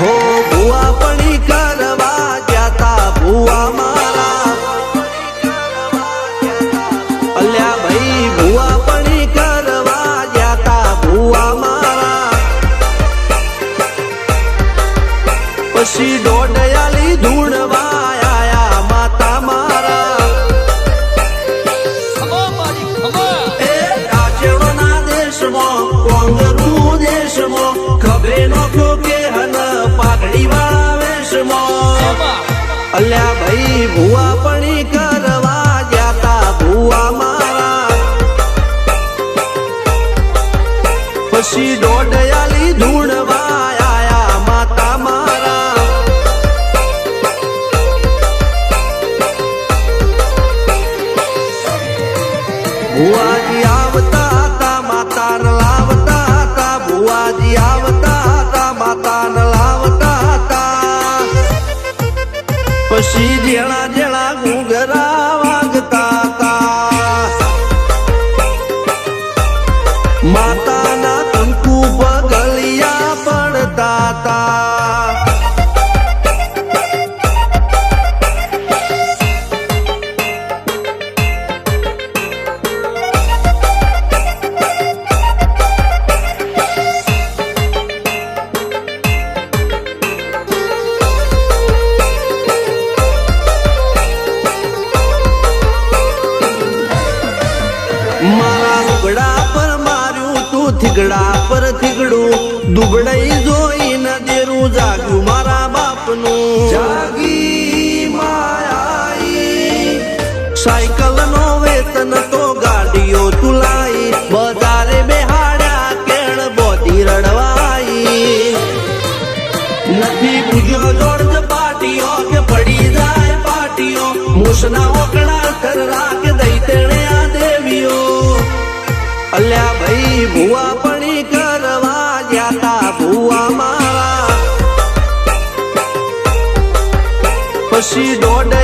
હો ભુવા પડી ભુવા મારા. અલ્યા ભાઈ, ભુવા પડી કરવા ભુવા મારા. પછી દોડયાલી ધૂણવા અલ્યા ભાઈ, ભુવા પણી કરવા જાતા ભુવા મારા પછી દોડયાલી ધૂણવા આયા માતા મારા. ભુવાજી આવતા હતા માતા લાવતા હતા, ભુવાજી આવતા પછી જેણા જેણા ઘૂઘરા મારા લુગડા પર માર્યું તું, થીગડા પર થીગડું. દુબડાઈ જોઈ ન દેરું જાગ્યું મારા બાપનું. જાગી માયાઈ. સાયકલ નો વેતન તો ગાડીઓ તુલાઈ. બજારે બેહાડ્યા કેણ બોધી રડવાઈ. નથી પૂજ્યો જોડ પાટીઓ કે પડી જાય પાટીઓ. મૂસના ઓકડા થર ભાઈ ભૂવા પણી કરવા જાતા ભૂવા મારા. પછી દોડ